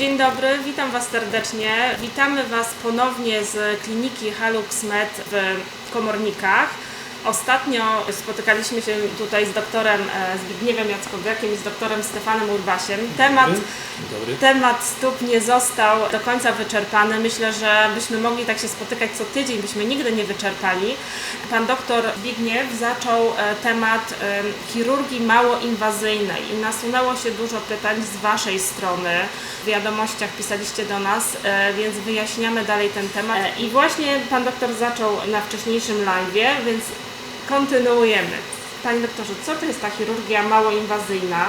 Dzień dobry, witam Was serdecznie. Witamy Was ponownie z kliniki Halux Med w Komornikach. Ostatnio spotykaliśmy się tutaj z doktorem e, Zbigniewem Jackowiakiem i z doktorem Stefanem Urbasiem. Temat, Dobry. temat stóp nie został do końca wyczerpany. Myślę, że byśmy mogli tak się spotykać co tydzień, byśmy nigdy nie wyczerpali. Pan doktor Zbigniew zaczął e, temat e, chirurgii małoinwazyjnej i nasunęło się dużo pytań z Waszej strony. W wiadomościach pisaliście do nas, e, więc wyjaśniamy dalej ten temat. I właśnie pan doktor zaczął na wcześniejszym live, więc kontynuujemy. Panie doktorze, co to jest ta chirurgia małoinwazyjna?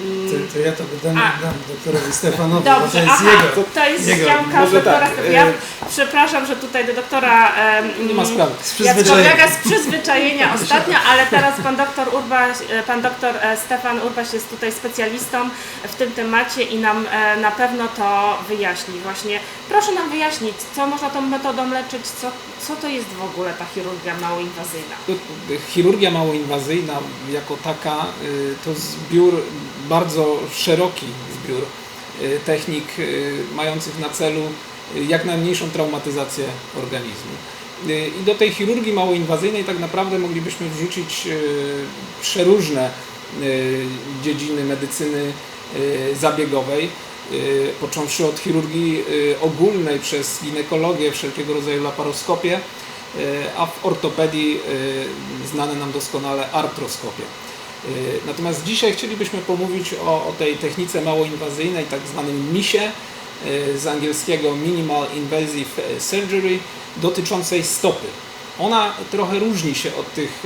To, to ja to dam, A. dam doktorowi Stefanowi, bo to Dobrze, jest aha, jego. to jest jego. działka Może doktora. tak, ja e, przepraszam, że tutaj do doktora Nie ma sprawy. Z przyzwyczajenia. Jackowiaka z przyzwyczajenia ostatnio, ale teraz pan doktor Urbaś, e, pan doktor e, Stefan Urbaś jest tutaj specjalistą w tym temacie i nam e, na pewno to wyjaśni. Właśnie proszę nam wyjaśnić, co można tą metodą leczyć, co, co to jest w ogóle ta chirurgia małoinwazyjna. Chirurgia małoinwazyjna jako taka y, to zbiór, bardzo szeroki zbiór y, technik y, mających na celu jak najmniejszą traumatyzację organizmu. I do tej chirurgii małoinwazyjnej tak naprawdę moglibyśmy wrzucić przeróżne dziedziny medycyny zabiegowej, począwszy od chirurgii ogólnej przez ginekologię, wszelkiego rodzaju laparoskopię, a w ortopedii y, znane nam doskonale artroskopie. Y, Natomiast dzisiaj chcielibyśmy pomówić o, o tej technice małoinwazyjnej, tak zwanym MISie, z angielskiego Minimal Invasive Surgery, dotyczącej stopy. Ona trochę różni się od tych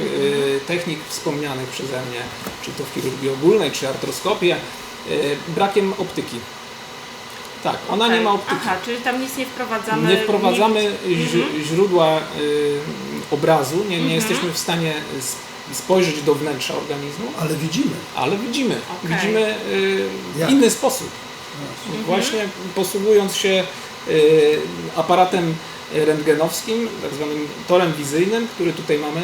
technik wspomnianych przeze mnie, czy to w chirurgii ogólnej, czy artroskopie, brakiem optyki. Tak, ona nie Okej. ma optyki. Aha, czyli tam nic nie wprowadzamy. Nie wprowadzamy Mhm. źródła y, obrazu, nie, nie Mhm. jesteśmy w stanie spojrzeć do wnętrza organizmu, Ale widzimy. ale widzimy. Okej. Widzimy y, w inny sposób. Mhm. Właśnie posługując się y, aparatem rentgenowskim, tak zwanym torem wizyjnym, który tutaj mamy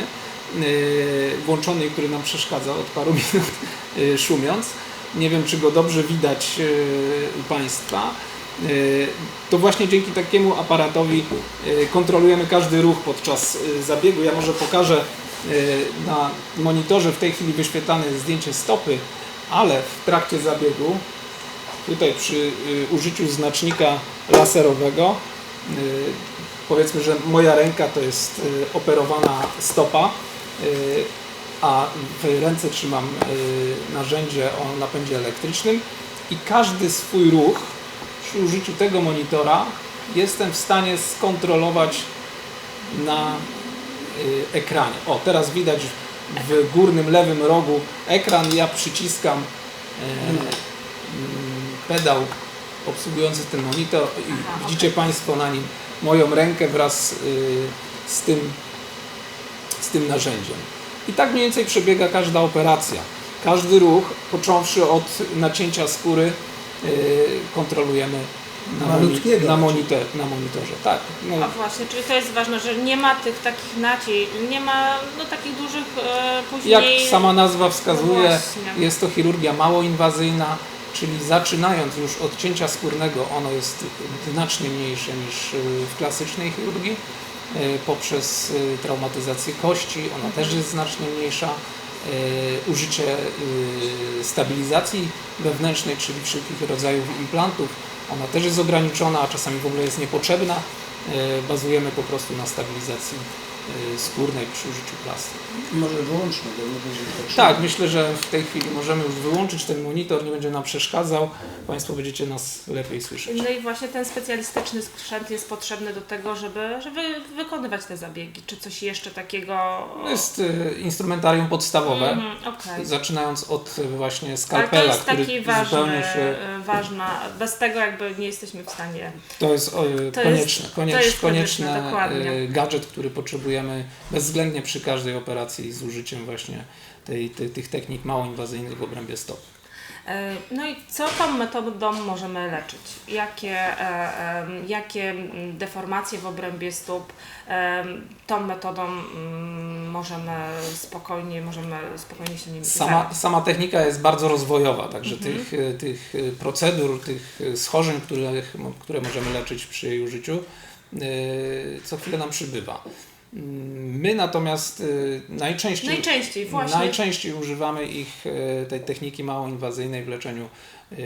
y, włączony i który nam przeszkadza od paru minut y, szumiąc. Nie wiem, czy go dobrze widać y, u Państwa. Y, To właśnie dzięki takiemu aparatowi y, kontrolujemy każdy ruch podczas y, zabiegu. Ja może pokażę na monitorze w tej chwili wyświetlane zdjęcie stopy, ale w trakcie zabiegu tutaj przy użyciu znacznika laserowego powiedzmy, że moja ręka to jest operowana stopa, a w ręce trzymam narzędzie o napędzie elektrycznym i każdy swój ruch przy użyciu tego monitora jestem w stanie skontrolować na y, ekranie. O, teraz widać w górnym lewym rogu ekran, ja przyciskam mm, pedał obsługujący ten monitor i widzicie Państwo na nim moją rękę wraz y, z tym, z tym narzędziem. I tak mniej więcej przebiega każda operacja. Każdy ruch, począwszy od nacięcia skóry, y, kontrolujemy na, Malutkiego na, monitor, na monitorze. Tak. No, A właśnie, czyli to jest ważne, że nie ma tych takich nacień, nie ma no, takich dużych e, później... Jak sama nazwa wskazuje, No jest to chirurgia małoinwazyjna, czyli zaczynając już od cięcia skórnego, ono jest znacznie mniejsze niż y, w klasycznej chirurgii. y, Poprzez y, traumatyzację kości, ona też jest znacznie mniejsza. Y, Użycie y, stabilizacji wewnętrznej, czyli wszelkich rodzajów implantów, ona też jest ograniczona, a czasami w ogóle jest niepotrzebna. Y, Bazujemy po prostu na stabilizacji skórnej przy użyciu plastyki. Może wyłączmy, bo nie będzie potrzebne. Tak, myślę, że w tej chwili możemy już wyłączyć ten monitor, nie będzie nam przeszkadzał. Państwo będziecie nas lepiej słyszeć. No i właśnie ten specjalistyczny sprzęt jest potrzebny do tego, żeby, żeby wykonywać te zabiegi. Czy coś jeszcze takiego... To jest y, instrumentarium podstawowe, Mhm, okej. zaczynając od y, właśnie Ale to skalpela, jest który taki ważny, zupełnie się... e, ważna, bez tego jakby nie jesteśmy w stanie... To jest o, y, To konieczne, jest- koniecz, to jest konieczny konieczne, dokładnie. y, gadżet, który potrzebujemy bezwzględnie przy każdej operacji z użyciem właśnie tej, tej, tych technik małoinwazyjnych w obrębie stopy. E, No i co tą metodą możemy leczyć? Jakie, e, em, jakie deformacje w obrębie stóp tą metodą mm, możemy spokojnie, możemy spokojnie się nim Sama, zająć. sama technika jest bardzo rozwojowa, także Mhm. tych, e, tych e, procedur, tych e, schorzeń, które, które możemy leczyć przy jej użyciu, e, co chwilę nam przybywa. Mm, My natomiast e, najczęściej, Najczęściej, właśnie. najczęściej używamy ich, e, tej techniki mało inwazyjnej w leczeniu e,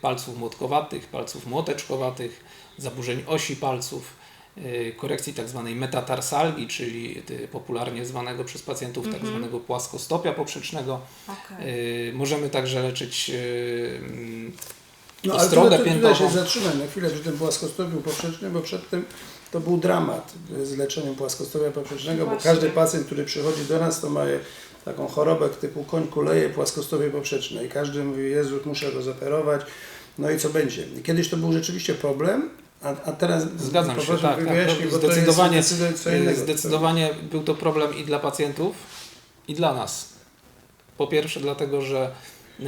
palców młotkowatych, palców młoteczkowatych, zaburzeń osi palców, korekcji tak zwanej metatarsalgii, czyli popularnie zwanego przez pacjentów tak Mhm. zwanego płaskostopia poprzecznego. E, Możemy także leczyć No ale Ostrogę tutaj, tutaj się piętową. zatrzymaj na chwilę przy tym płaskostopiu poprzecznym, bo przedtem to był dramat z leczeniem płaskostopia poprzecznego, bo każdy pacjent, który przychodzi do nas, to ma taką chorobę typu koń kuleje, płaskostopie poprzeczne i każdy mówi, Jezu, muszę go zoperować, no i co będzie? I Kiedyś to był rzeczywiście problem, a, a teraz Zgadzam się, tak, tak. Zdecydowanie, to jest zdecydowanie co innego. zdecydowanie był to problem i dla pacjentów, i dla nas. Po pierwsze dlatego, że e,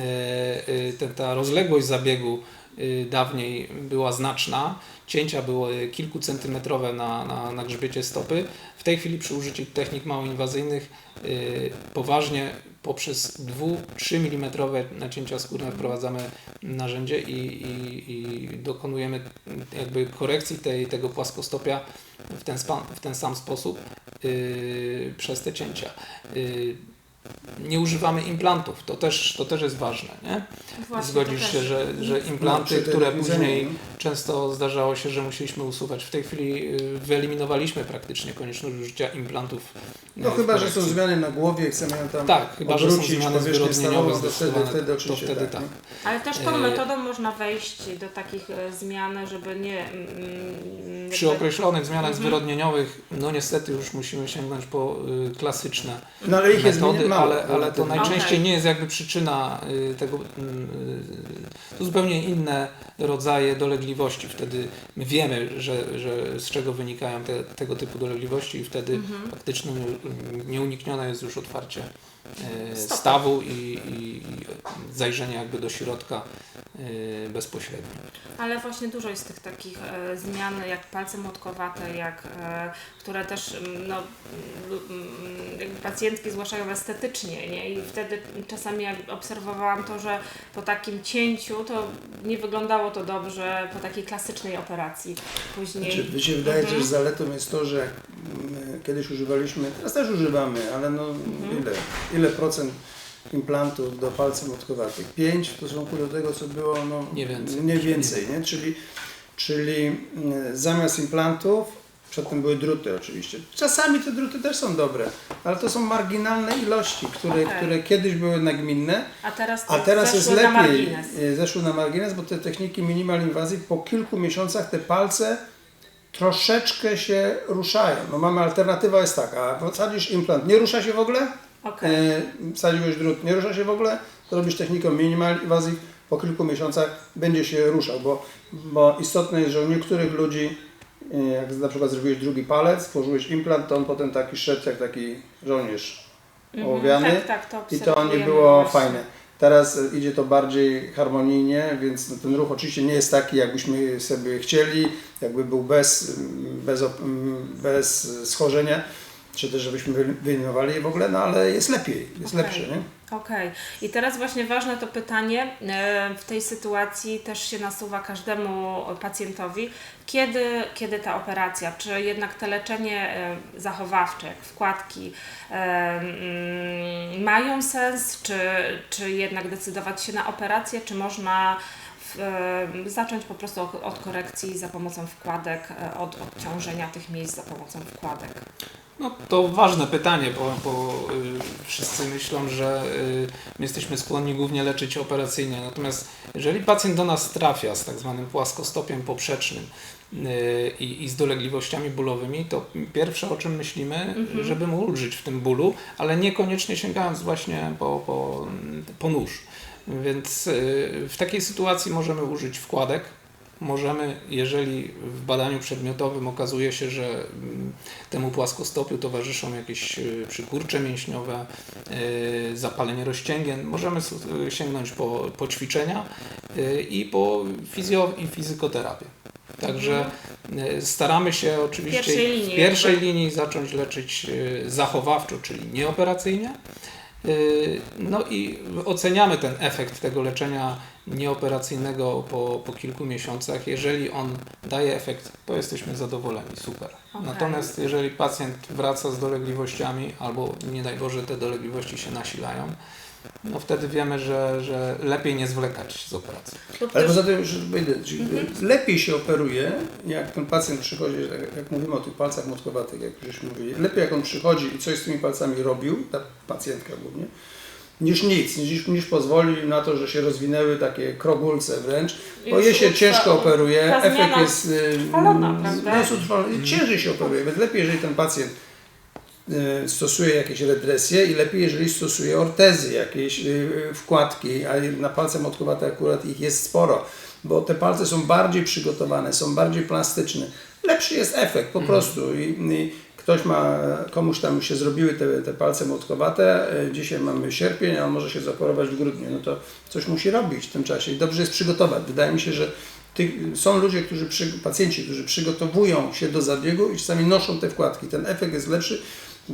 e, te- ta rozległość zabiegu e, dawniej była znaczna, cięcia były kilkucentymetrowe na, na, na grzbiecie stopy. W tej chwili przy użyciu technik małoinwazyjnych e, poważnie poprzez 2-3 mm nacięcia skórne wprowadzamy narzędzie i, i, i dokonujemy jakby korekcji tej, tego płaskostopia w ten, spa, w ten sam sposób yy, przez te cięcia. Yy, nie używamy implantów, to też, to też jest ważne. Nie? Właśnie, Zgodzisz się, że, że implanty, No, które później no. często zdarzało się, że musieliśmy usuwać. W tej chwili yy, wyeliminowaliśmy praktycznie konieczność użycia implantów. No w chyba, że są zmiany na głowie, chcemy ją tam Tak, chyba, że są zmiany zwyrodnieniowe to wtedy, wtedy to wtedy tak. tak. Ale też tą E, metodą można wejść do takich zmian, żeby nie... mm, Przy jakby- określonych zmianach Mhm. zwyrodnieniowych, no niestety już musimy sięgnąć po y, klasyczne No ale ich jest metody, mało. ale, ale to najczęściej nie jest jakby przyczyna y, tego, y, y, to zupełnie inne rodzaje dolegliwości. Wtedy my wiemy, że, że z czego wynikają te, tego typu dolegliwości i wtedy Mhm. faktycznie nie- nieuniknione jest już otwarcie. Stawu i, i, zajrzenie jakby do środka y, bezpośrednio. Ale właśnie dużo jest tych takich e, zmian, jak palce młotkowate, jak, e, które też mm, no, mm, jakby pacjentki zgłaszają estetycznie, nie? I wtedy czasami jak obserwowałam to, że po takim cięciu to nie wyglądało to dobrze po takiej klasycznej operacji. Później... Znaczy, mi się wydaje, Mhm. że zaletą jest to, że kiedyś używaliśmy, teraz też używamy, ale no Mhm. ile, ile procent implantów do palców młotkowatych? 5 w stosunku do tego, co było, no Nie więcej. Nie więcej, nie? Czyli, czyli mm, zamiast implantów, przedtem były druty oczywiście. Czasami te druty też są dobre, ale to są marginalne ilości, które, Okej. które kiedyś były nagminne, A teraz, a teraz jest na lepiej. margines. e, Zeszły na margines, bo te techniki minimal inwazji po kilku miesiącach te palce troszeczkę się ruszają. No mamy alternatywa jest taka, wsadzisz implant, nie rusza się w ogóle, Okej. e, wsadziłeś drut, nie rusza się w ogóle, to robisz techniką minimal inwazji, po kilku miesiącach będzie się ruszał, bo, bo istotne jest, że u niektórych ludzi, e, jak na przykład zrobiłeś drugi palec, włożyłeś implant, to on potem taki szedł jak taki żołnierz Mhm, ołowiany Tak, tak, to i to nie było właśnie. fajne. Teraz e, idzie to bardziej harmonijnie, więc no, ten ruch oczywiście nie jest taki, jakbyśmy sobie chcieli, jakby był bez, mm, bez, mm, bez schorzenia, czy też żebyśmy wy- wyeliminowali je w ogóle, no ale jest lepiej, jest Okej. lepsze, nie? Okej. I teraz właśnie ważne to pytanie, e, w tej sytuacji też się nasuwa każdemu pacjentowi, kiedy, kiedy ta operacja, czy jednak te leczenie e, zachowawcze, jak wkładki, e, mm, mają sens, czy, czy jednak decydować się na operację, czy można zacząć po prostu od, korekcji za pomocą wkładek, od odciążenia tych miejsc za pomocą wkładek. No to ważne pytanie, bo, bo y, wszyscy myślą, że y, my jesteśmy skłonni głównie leczyć operacyjnie. Natomiast jeżeli pacjent do nas trafia z tak zwanym płaskostopiem poprzecznym y, i, z dolegliwościami bólowymi, to pierwsze o czym myślimy, żeby mu ulżyć w tym bólu, ale niekoniecznie sięgając właśnie po, po, po nóż. Więc y, w takiej sytuacji możemy użyć wkładek. Możemy, jeżeli w badaniu przedmiotowym okazuje się, że mm, temu płaskostopiu towarzyszą jakieś y, przykurcze mięśniowe, y, zapalenie rozcięgien, możemy y, sięgnąć po, po ćwiczenia i po fizjo i fizykoterapię. Także staramy się oczywiście Pierwszej linii w pierwszej linii zacząć leczyć zachowawczo, czyli nieoperacyjnie. Y, No i oceniamy ten efekt tego leczenia nieoperacyjnego po, po kilku miesiącach. Jeżeli on daje efekt, to jesteśmy zadowoleni, super. Okej. Natomiast jeżeli pacjent wraca z dolegliwościami, albo nie daj Boże te dolegliwości się nasilają, no wtedy wiemy, że, że lepiej nie zwlekać z operacją. Lub Ale poza tym, już wyjdę, czyli lepiej się operuje, jak ten pacjent przychodzi, jak, jak mówimy o tych palcach młotkowatych, jak żeśmy mówili, lepiej jak on przychodzi i coś z tymi palcami robił, ta pacjentka głównie, niż nic, niż, niż pozwoli na to, że się rozwinęły takie krogulce wręcz, bo Już je się ciężko operuje, efekt jest, y, utrwalona, prawda? utrwalony, ciężej się operuje, więc lepiej, jeżeli ten pacjent stosuje jakieś redresje i lepiej, jeżeli stosuje ortezy, jakieś y, y, wkładki, a na palce motkowate akurat ich jest sporo, bo te palce są bardziej przygotowane, są bardziej plastyczne. Lepszy jest efekt po prostu. I, i ktoś ma, komuś tam się zrobiły te, te palce motkowate, y, dzisiaj mamy sierpień, a on może się zaoperować w grudniu, no to coś musi robić w tym czasie i dobrze jest przygotować. Wydaje mi się, że tych, są ludzie, którzy, przy, pacjenci, którzy przygotowują się do zabiegu i czasami noszą te wkładki. Ten efekt jest lepszy,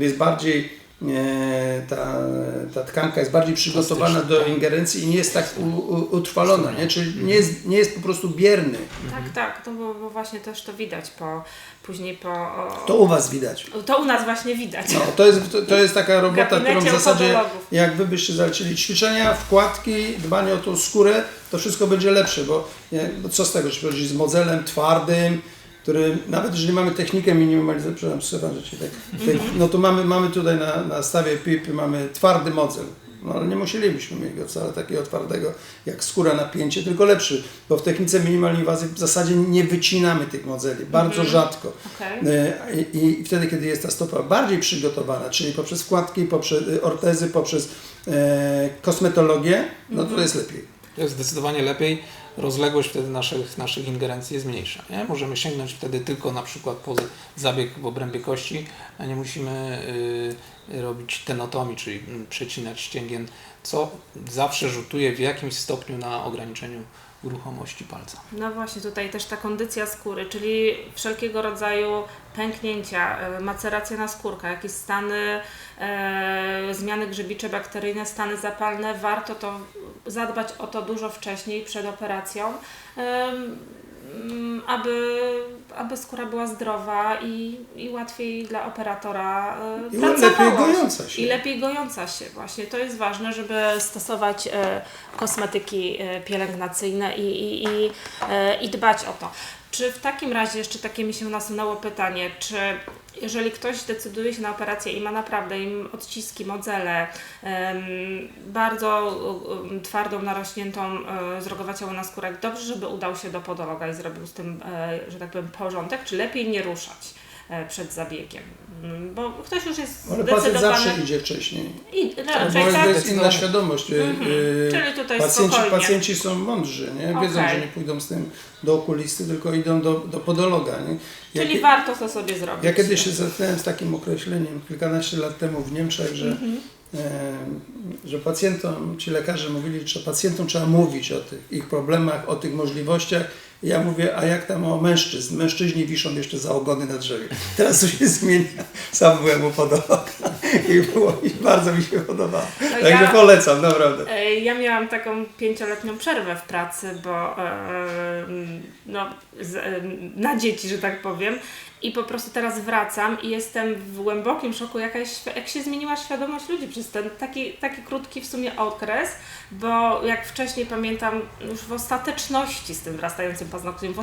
jest bardziej, e, ta, ta tkanka jest bardziej przygotowana do ingerencji i nie jest tak u, u, utrwalona, nie? czyli nie jest, nie jest po prostu bierny. Tak, tak, to bo, bo właśnie też to widać po, później po... O, To u Was widać. to u nas właśnie widać. No, to, jest, to, to jest taka robota, którą w zasadzie jak Wy byście zalecili ćwiczenia, wkładki, dbanie o tą skórę, to wszystko będzie lepsze, bo, nie, bo co z tego, że przychodzi z modzelem twardym, który nawet jeżeli mamy technikę minimalizacji, przepraszam Stefan, że ci tak, tak, no to mamy, mamy tutaj na, na stawie PIP, mamy twardy modzel. No ale nie musielibyśmy mieć go wcale takiego twardego jak skóra napięcie, tylko lepszy, bo w technice minimalnej inwazji w zasadzie nie wycinamy tych modzeli, bardzo rzadko. Okej. E, I, I wtedy, kiedy jest ta stopa bardziej przygotowana, czyli poprzez wkładki, poprzez y, ortezy, poprzez e, kosmetologię, no to jest lepiej. Jest zdecydowanie lepiej. Rozległość wtedy naszych, naszych ingerencji jest mniejsza. Nie? Możemy sięgnąć wtedy tylko na przykład po zabieg w obrębie kości, a nie musimy y, robić tenotomii, czyli przecinać ścięgien, co zawsze rzutuje w jakimś stopniu na ograniczeniu ruchomości palca. No właśnie, tutaj też ta kondycja skóry, czyli wszelkiego rodzaju pęknięcia, e, maceracja na skórka, jakieś stany, zmiany grzybicze, bakteryjne, stany zapalne, warto to zadbać o to dużo wcześniej, przed operacją, mm, aby, aby skóra była zdrowa i, i łatwiej dla operatora e, I lepiej gojąca się. I lepiej gojąca się właśnie. To jest ważne, żeby stosować e, kosmetyki e, pielęgnacyjne i, i, i, e, i dbać o to. Czy w takim razie jeszcze takie mi się nasunęło pytanie, czy jeżeli ktoś decyduje się na operację i ma naprawdę im odciski, modzele, bardzo twardą, narośniętą, e, zrogowaciałą skórę, dobrze, żeby udał się do podologa i zrobił z tym, e, że tak powiem, porządek, czy lepiej nie ruszać przed zabiegiem? Mm, Bo ktoś już jest Ale pacjent zawsze idzie wcześniej. I, Bo raczej jest, tak. jest inna świadomość. y, Czyli tutaj Pacjenci, spokojnie. pacjenci są mądrzy, nie? wiedzą, Okej. że nie pójdą z tym do okulisty, tylko idą do, do podologa. Nie? Ja, Czyli warto to sobie zrobić. ja kiedyś się zetknąłem z takim określeniem kilkanaście lat temu w Niemczech, że, Mhm. e, że pacjentom, ci lekarze mówili, że pacjentom trzeba mówić o tych ich problemach, o tych możliwościach. Ja mówię, a jak tam o mężczyzn? Mężczyźni wiszą jeszcze za ogony na drzewie. Teraz to się zmienia. Sam byłem u podologa i, było, i bardzo mi się podobało. No Także ja- polecam, naprawdę. E, Ja miałam taką pięcioletnią przerwę w pracy, bo e, no, e, na dzieci, że tak powiem. I po prostu teraz wracam i jestem w głębokim szoku, jaka jest, jak się zmieniła świadomość ludzi przez ten taki, taki krótki w sumie okres, bo jak wcześniej pamiętam już w ostateczności z tym wrastającym paznokciem, w,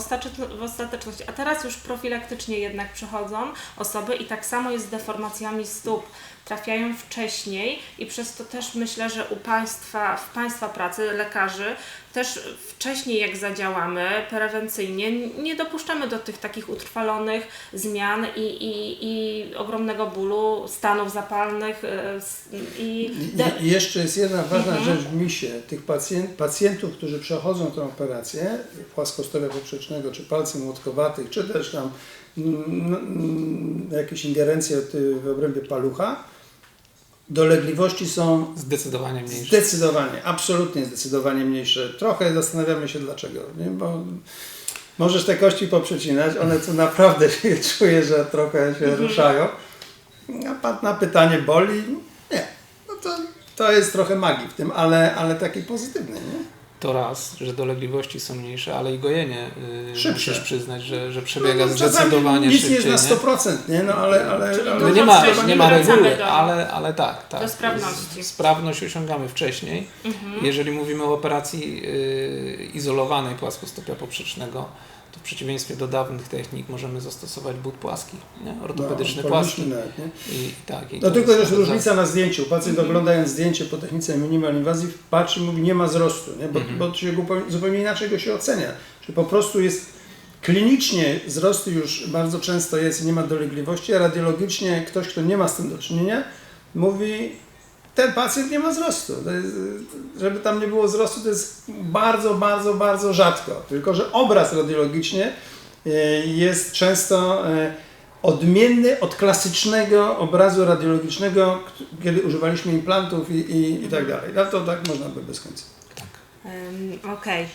w ostateczności, a teraz już profilaktycznie jednak przychodzą osoby i tak samo jest z deformacjami stóp trafiają wcześniej i przez to też myślę, że u Państwa, w Państwa pracy, lekarzy, też wcześniej jak zadziałamy prewencyjnie, nie dopuszczamy do tych takich utrwalonych zmian i, i, i ogromnego bólu, stanów zapalnych y, i... De- I jeszcze jest jedna ważna Mhm. rzecz w misie. Tych pacjent, pacjentów, którzy przechodzą tę operację płaskostawia poprzecznego, czy palcem młotkowatych, czy też tam mm, mm, jakieś ingerencje w obrębie palucha, dolegliwości są Zdecydowanie mniejsze. zdecydowanie, absolutnie zdecydowanie mniejsze. Trochę zastanawiamy się dlaczego, nie? bo Możesz te kości poprzecinać, one tu naprawdę się czuje, że trochę się ruszają. A na pytanie boli? Nie. No to, to jest trochę magii w tym, ale, ale taki pozytywny, nie? To raz, że dolegliwości są mniejsze, ale i gojenie yy, Szybsze. musisz przyznać, że, że przebiega No, czasami zdecydowanie Nic szybciej. nie jest na 100%, nie? No ale... ale, Czyli ale No nie ma, nie ma reguły, do- ale, ale tak, tak. do sprawności. Sprawność osiągamy wcześniej. Mhm. Jeżeli mówimy o operacji yy, izolowanej płaskostopia poprzecznego, to w przeciwieństwie do dawnych technik możemy zastosować but płaski, nie? ortopedyczny no, płaski. nawet, nie? I, tak, i No to tylko jest też różnica na zdjęciu. Pacjent oglądając zdjęcie po technice minimal inwazyw patrzy i mówi nie ma wzrostu, nie? Bo, bo się go, po- zupełnie inaczej go się ocenia. Że po prostu jest klinicznie wzrostu już bardzo często jest i nie ma dolegliwości, a radiologicznie ktoś, kto nie ma z tym do czynienia, mówi ten pacjent nie ma wzrostu. Żeby tam nie było wzrostu, to jest bardzo, bardzo, bardzo rzadko. Tylko, że obraz radiologicznie jest często e, odmienny od klasycznego obrazu radiologicznego, kiedy używaliśmy implantów i, i, i tak dalej. No to tak można by bez końca. Ym, Okej.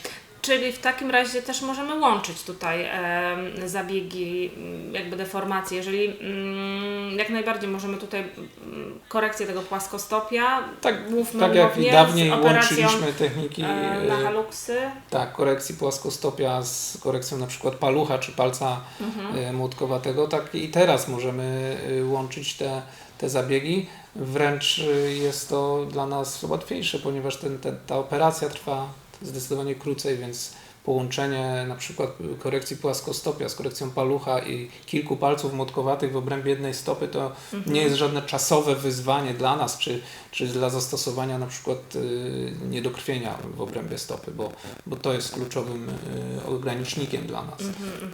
Czyli w takim razie też możemy łączyć tutaj em, zabiegi, mm, jakby deformacje. Jeżeli mm, jak najbardziej możemy tutaj mm, korekcję tego płaskostopia, Tak, mówmy tak jak i dawniej łączyliśmy techniki e, na haluksy. tak, korekcji płaskostopia z korekcją na przykład palucha czy palca Mhm. e, młotkowatego, tak i teraz możemy e, łączyć te, te zabiegi. Wręcz e, jest to dla nas łatwiejsze, ponieważ ten, ten, ta operacja trwa zdecydowanie krócej, więc połączenie na przykład korekcji płaskostopia z korekcją palucha i kilku palców młotkowatych w obrębie jednej stopy to Mhm. nie jest żadne czasowe wyzwanie dla nas, czy, czy dla zastosowania na przykład y, niedokrwienia w obrębie stopy, bo, bo to jest kluczowym y, ogranicznikiem dla nas.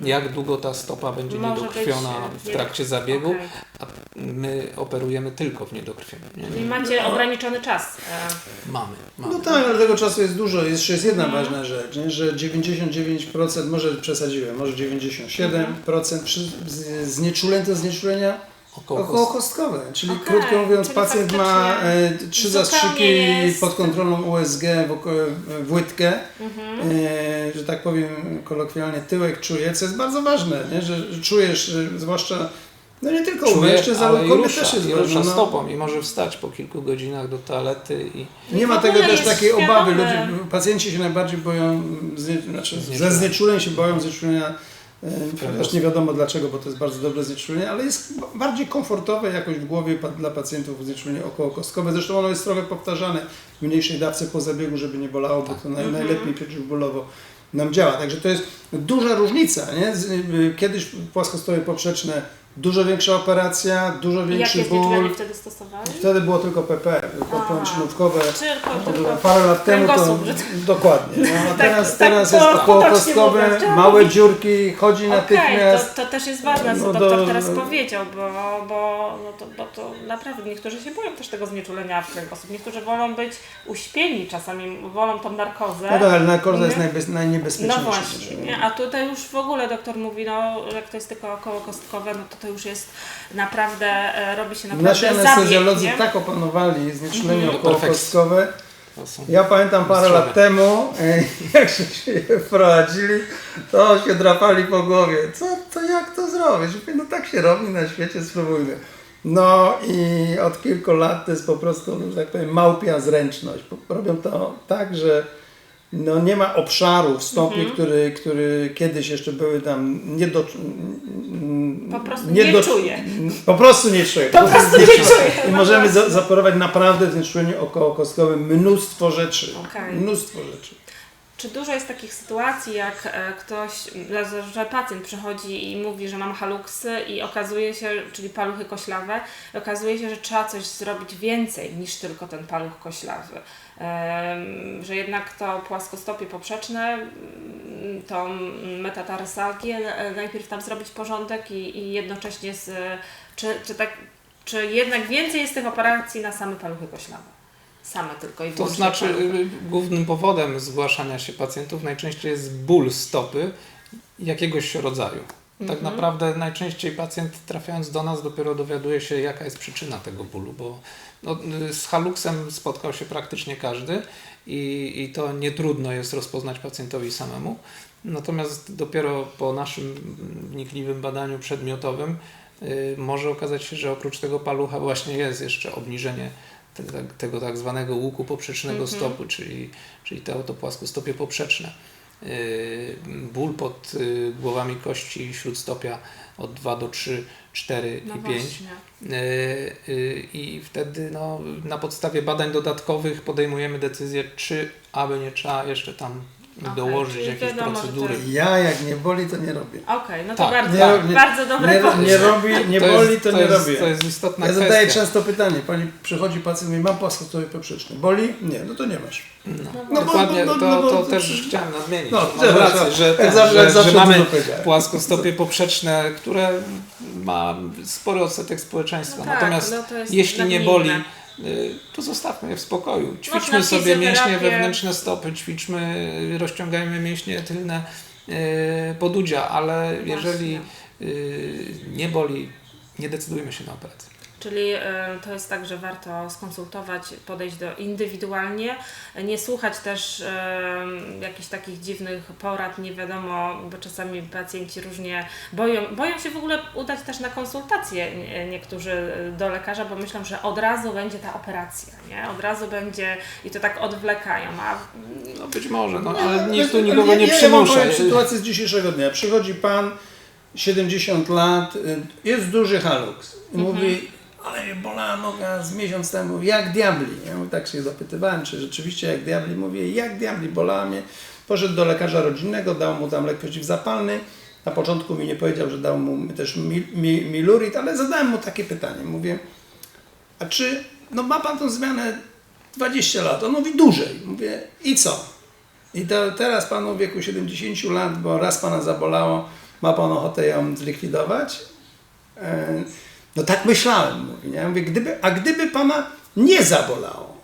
Jak długo ta stopa będzie Mhm, Może niedokrwiona w trakcie zabiegu, Okej. a my operujemy tylko w niedokrwieniu. Nie? Nie, macie ograniczony czas. e, mamy, mamy. No tak, ale tego czasu jest dużo. Jeszcze jest jedna ważna rzecz, nie? że 99%, może przesadziłem, może 97% przy znieczuleń to znieczulenia okołokostkowe. Czyli Okej, krótko mówiąc, czyli pacjent ma e, trzy zastrzyki jest- pod kontrolą USG w, łydkę, Mhm. e, że tak powiem kolokwialnie tyłek czuje, co jest bardzo ważne, nie? Że, że czujesz, że zwłaszcza no nie tylko u mężczyzn, ale kobiet rusza, też jest i rusza no. stopą i może wstać po kilku godzinach do toalety i Nie ma tego też jest takiej obawy. świadome. Ludzie, pacjenci się najbardziej boją, znie, znaczy ze znieczuleń się boją znieczulenia, e, prostu. nie wiadomo dlaczego, bo to jest bardzo dobre znieczulenie, ale jest ba- bardziej komfortowe jakoś w głowie dla pacjentów znieczulenie okołokostkowe. Zresztą ono jest trochę powtarzane w mniejszej dawce po zabiegu, żeby nie bolało, bo to naj, najlepiej przeciwbólowo nam działa. Także to jest duża różnica. Nie? Y, Kiedyś płaskostopie poprzeczne, dużo większa operacja, dużo większy Jakie ból. wtedy stosowali? Wtedy było tylko PP, podpłączynówkowe. Tylko, Parę lat temu to kręgosłup, że- dokładnie. No, a Tak- teraz, tak teraz to jest potocznie mówiąc. Trzeba małe mówić- dziurki, chodzi Okej, natychmiast. to, to też jest ważne, co No doktor do- teraz powiedział, bo, bo, no to, bo to naprawdę niektórzy się boją też tego znieczulenia w kręgosłup. Niektórzy wolą być uśpieni, czasami wolą tą narkozę. No tak, ale narkoza jest Nie? najbez, No najniebezpieczniejsza. właśnie, nie? a tutaj już w ogóle doktor mówi, no jak to jest tylko okołokostkowe, no to to już jest naprawdę, e, robi się Nasi naprawdę anestezjolodzy zabieg, nie? tak opanowali znieczulenie okołokostkowe. to są Ja pamiętam parę lat temu, e, jak się wprowadzili, to się drapali po głowie. Co, to jak to zrobić? No tak się robi na świecie, spróbujmy. No i od kilku lat to jest po prostu, że tak powiem, małpia zręczność. Robią to tak, że no nie ma obszaru w stopni, Mhm. który, który kiedyś jeszcze były tam nie do... Po prostu nie czuje. Po prostu nie czuje. Po prostu nie czuje. I No możemy właśnie. za, zaoperować naprawdę w znieczuleniu okołokostkowym mnóstwo rzeczy. Okej. Mnóstwo rzeczy. Czy dużo jest takich sytuacji, jak e, ktoś, że- pacjent przychodzi i mówi, że mam haluksy i okazuje się, czyli paluchy koślawe, i okazuje się, że trzeba coś zrobić więcej niż tylko ten paluch koślawy. Że jednak to płaskostopie poprzeczne, mm, tą metatarsalgię, e, najpierw tam zrobić porządek i, i jednocześnie z, czy, czy tak, czy jednak więcej jest tych operacji na same paluchy koślawe? Same tylko i To znaczy, paluchy. y, głównym powodem zgłaszania się pacjentów najczęściej jest ból stopy jakiegoś rodzaju. Tak naprawdę najczęściej pacjent trafiając do nas dopiero dowiaduje się, jaka jest przyczyna tego bólu, bo no, z haluksem spotkał się praktycznie każdy i, i to nie trudno jest rozpoznać pacjentowi samemu. Natomiast dopiero po naszym wnikliwym badaniu przedmiotowym y, może okazać się, że oprócz tego palucha właśnie jest jeszcze obniżenie te, te, tego tak zwanego łuku poprzecznego Mhm. stopu, czyli, czyli te oto płaskostopie poprzeczne. Yy, ból pod y, głowami kości śródstopia od 2 do 3, 4 No i 5. właśnie. Yy, I wtedy no, na podstawie badań dodatkowych podejmujemy decyzję, czy aby nie trzeba jeszcze tam Okej, dołożyć jakieś wiadomo, to procedury. jest- Ja jak nie boli, to nie robię. Okej, no to Tak, bardzo, nie- nie- bardzo dobre Nie, nie robi, nie To boli, jest- to, to nie jest, robię. To jest istotna Ja kwestia. zadaję często pytanie, pani przychodzi pacjent mówi, mam płaskostopie poprzeczne. Boli? Nie, no to nie masz. No, No bo- dokładnie, no, to, no bo- to też chciałem nadmienić. No, No, Mam rację, że, ten, zawsze- że, zawsze że mamy płaskostopie poprzeczne, które ma spory odsetek społeczeństwa. No tak, Natomiast no to jeśli nie boli, to zostawmy je w spokoju. Ćwiczmy sobie mięśnie wewnętrzne stopy, ćwiczmy, rozciągajmy mięśnie tylne y, podudzia, ale jeżeli y, nie boli, nie decydujmy się na operację. Czyli e, to jest tak, że warto skonsultować, podejść do indywidualnie, nie słuchać też e, jakichś takich dziwnych porad, nie wiadomo, bo czasami pacjenci różnie boją, boją się w ogóle udać też na konsultację nie- niektórzy do lekarza, bo myślą, że od razu będzie ta operacja, nie? Od razu będzie i to tak odwlekają, a No być może, no, Nie, ale nikt tu nikogo nie ja, Ja przymusza. powiem sytuację z dzisiejszego dnia. Przychodzi pan, 70 lat, y, jest duży haluks. I mówi, ale bolała noga z miesiąc temu, jak diabli. Ja mu tak się zapytywałem, czy rzeczywiście jak diabli. Mówię, jak diabli, bolała mnie. Poszedł do lekarza rodzinnego, dał mu tam lek przeciwzapalny. Na początku mi nie powiedział, że dał mu też mi, mi, milurit, ale zadałem mu takie pytanie. Mówię, a czy, no ma pan tą zmianę 20 lat? On mówi dłużej. Mówię, i co? I to, teraz panu w wieku 70 lat, bo raz pana zabolało, ma pan ochotę ją zlikwidować? E, No tak myślałem, mówi. Nie? Ja Mówię, gdyby, a gdyby pana nie zabolało,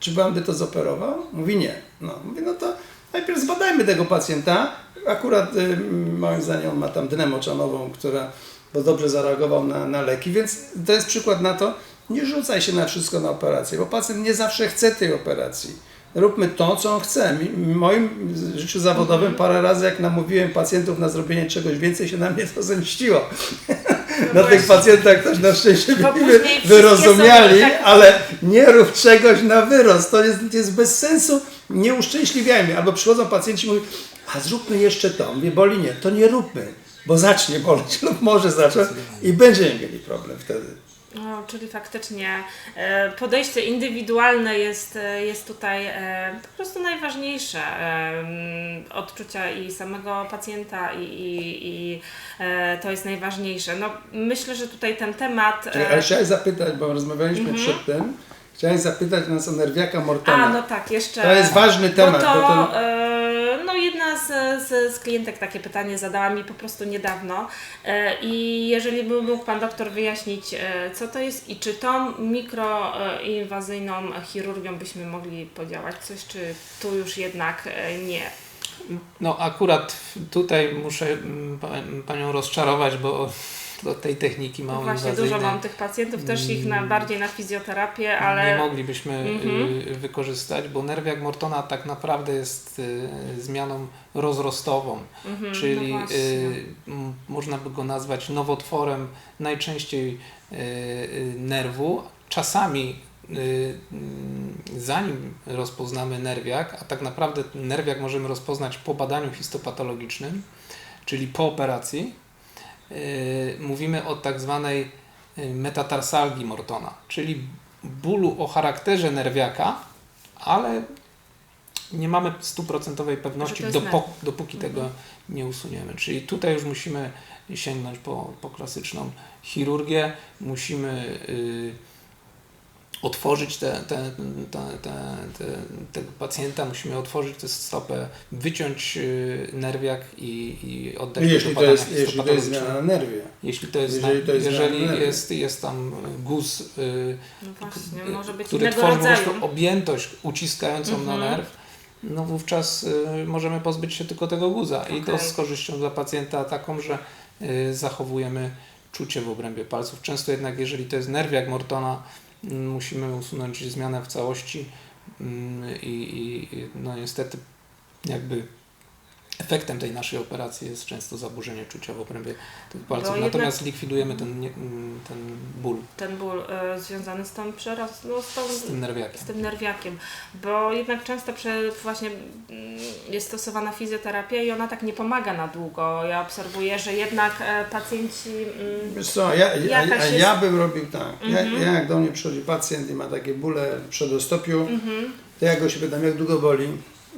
czy pan by to zoperował? Mówi nie. No, mówię, no to najpierw zbadajmy tego pacjenta. Akurat y, moim zdaniem on ma tam dnę moczanową, która bo dobrze zareagował na, na leki, więc to jest przykład na to, nie rzucaj się na wszystko na operację, bo pacjent nie zawsze chce tej operacji. Róbmy to, co on chce. W moim życiu zawodowym parę razy, jak namówiłem pacjentów na zrobienie czegoś więcej, się na mnie to zemściło. na tych pacjentach też na szczęście byli wyrozumiali, tak- ale nie rób czegoś na wyrost. To jest, to jest bez sensu. Nie uszczęśliwiajmy. Albo przychodzą pacjenci i mówią, a zróbmy jeszcze to. Mówię, boli nie, to nie róbmy, bo zacznie boleć lub może zacząć i będziemy mieli problem wtedy. No, czyli faktycznie e, podejście indywidualne jest, e, jest tutaj e, po prostu najważniejsze. Odczucia i samego pacjenta i, i, i to jest najważniejsze. No, myślę, że tutaj ten temat... E, Ale chciałem zapytać, bo rozmawialiśmy przed tym, chciałem zapytać nas o nerwiaka Mortona. A, no tak, jeszcze... To jest ważny temat, to, bo to- jedna z, z, z klientek takie pytanie zadała mi po prostu niedawno e, i jeżeli by mógł Pan doktor wyjaśnić, e, co to jest i czy tą mikroinwazyjną chirurgią byśmy mogli podziałać coś, czy tu już jednak e, nie. No akurat tutaj muszę mm, pa- Panią rozczarować, bo do tej techniki No mało właśnie dużo mam tych pacjentów, też ich na, bardziej na fizjoterapię, ale... nie moglibyśmy Mhm. y, wykorzystać, bo nerwiak Mortona tak naprawdę jest y, zmianą rozrostową, Mhm, czyli no y, m, można by go nazwać nowotworem najczęściej nerwu. Czasami mm, zanim rozpoznamy nerwiak, a tak naprawdę nerwiak możemy rozpoznać po badaniu histopatologicznym, czyli po operacji, mówimy o tak zwanej y, metatarsalgii Mortona, czyli bólu o charakterze nerwiaka, ale nie mamy stuprocentowej pewności, nerw. dopóki tego nie usuniemy. Czyli tutaj już musimy sięgnąć po, po klasyczną chirurgię, musimy y, otworzyć te, te, te, te, te, tego pacjenta, musimy otworzyć tę stopę, wyciąć y, nerwiak i, i oddać do Jeśli to badania jest, jeśli to jest zmiana na nerwie. Jeśli to jest, Jeżeli to jest jeżeli jest, jest tam guz, y, No właśnie, który tworzy po rodzaju. prostu objętość uciskającą na Mhm. nerw, no wówczas y, możemy pozbyć się tylko tego guza i to z korzyścią dla pacjenta taką, że y, zachowujemy czucie w obrębie palców. Często jednak, jeżeli to jest nerwiak Mortona, musimy usunąć zmianę w całości. Mm, i, i i, no niestety jakby efektem tej naszej operacji jest często zaburzenie czucia w obrębie tych palców. jednak- Natomiast likwidujemy ten, nie- mm, ten ból Ten ból e, związany z tą przerost, no, z tą z tym nerwiakiem. z tym nerwiakiem, bo jednak często przy, właśnie mm, jest stosowana fizjoterapia i ona tak nie pomaga na długo. Ja obserwuję, że jednak e, pacjenci mm, Wiesz co, ja, ja, ja, jest- ja bym robił tak. Ja, Mhm. ja jak do mnie przychodzi pacjent i ma takie bóle w przedostopiu, mhm, to ja go się pytam, jak długo boli.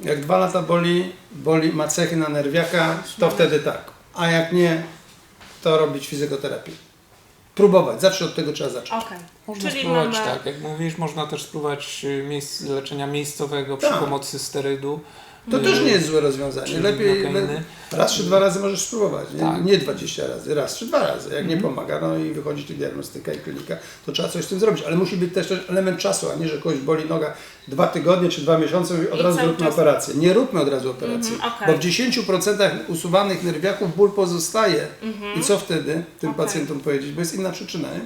Jak dwa lata boli, boli, ma cechy na nerwiaka, to wtedy tak. A jak nie, to robić fizjoterapię. Próbować, zawsze od tego trzeba zacząć. okej. Można Czyli spróbować mamy- tak, jak mówisz, można też spróbować y, miejsc, leczenia miejscowego przy Tak. pomocy sterydu. To y, też nie jest złe rozwiązanie. Lepiej le, raz czy dwa razy możesz spróbować, nie, Tak. nie 20 razy, raz czy dwa razy. Jak nie Mhm. pomaga, no i wychodzi ci diagnostyka i klinika, to trzeba coś z tym zrobić. Ale musi być też element czasu, a nie, że kogoś boli noga dwa tygodnie czy dwa miesiące i od I razu róbmy czas- operację. Nie róbmy od razu operacji, Mhm, okej. bo w 10% usuwanych nerwiaków ból pozostaje. I co wtedy tym Mhm. Okej. pacjentom powiedzieć? Bo jest inna przyczyna. Nie?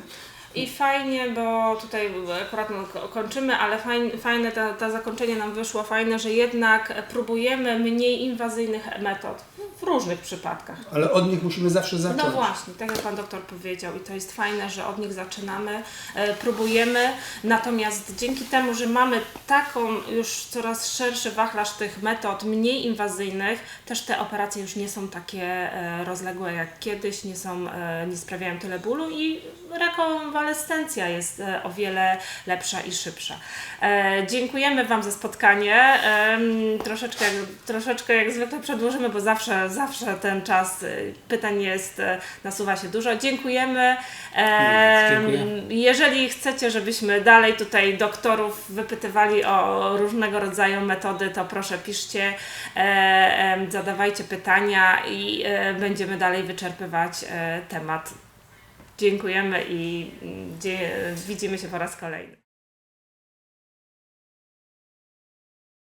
I fajnie, bo tutaj akurat no, ko- kończymy, ale fajne, fajne to, to zakończenie nam wyszło, fajne, że jednak próbujemy mniej inwazyjnych metod w różnych przypadkach. Ale od nich musimy zawsze zacząć. No właśnie, tak jak Pan doktor powiedział i to jest fajne, że od nich zaczynamy, e, próbujemy, natomiast dzięki temu, że mamy taką już coraz szerszy wachlarz tych metod mniej inwazyjnych, też te operacje już nie są takie e, rozległe jak kiedyś, nie są, e, nie sprawiają tyle bólu i rekonwalescencja jest e, o wiele lepsza i szybsza. E, dziękujemy Wam za spotkanie. Troszeczkę, troszeczkę jak zwykle przedłużymy, bo zawsze, zawsze ten czas y, pytań jest, e, nasuwa się dużo. Dziękujemy. Em, Dziękuję. Jeżeli chcecie, żebyśmy dalej tutaj doktorów wypytywali o różnego rodzaju metody, to proszę piszcie, e, zadawajcie pytania i e, będziemy dalej wyczerpywać e, temat. Dziękujemy i mm, widzimy się po raz kolejny.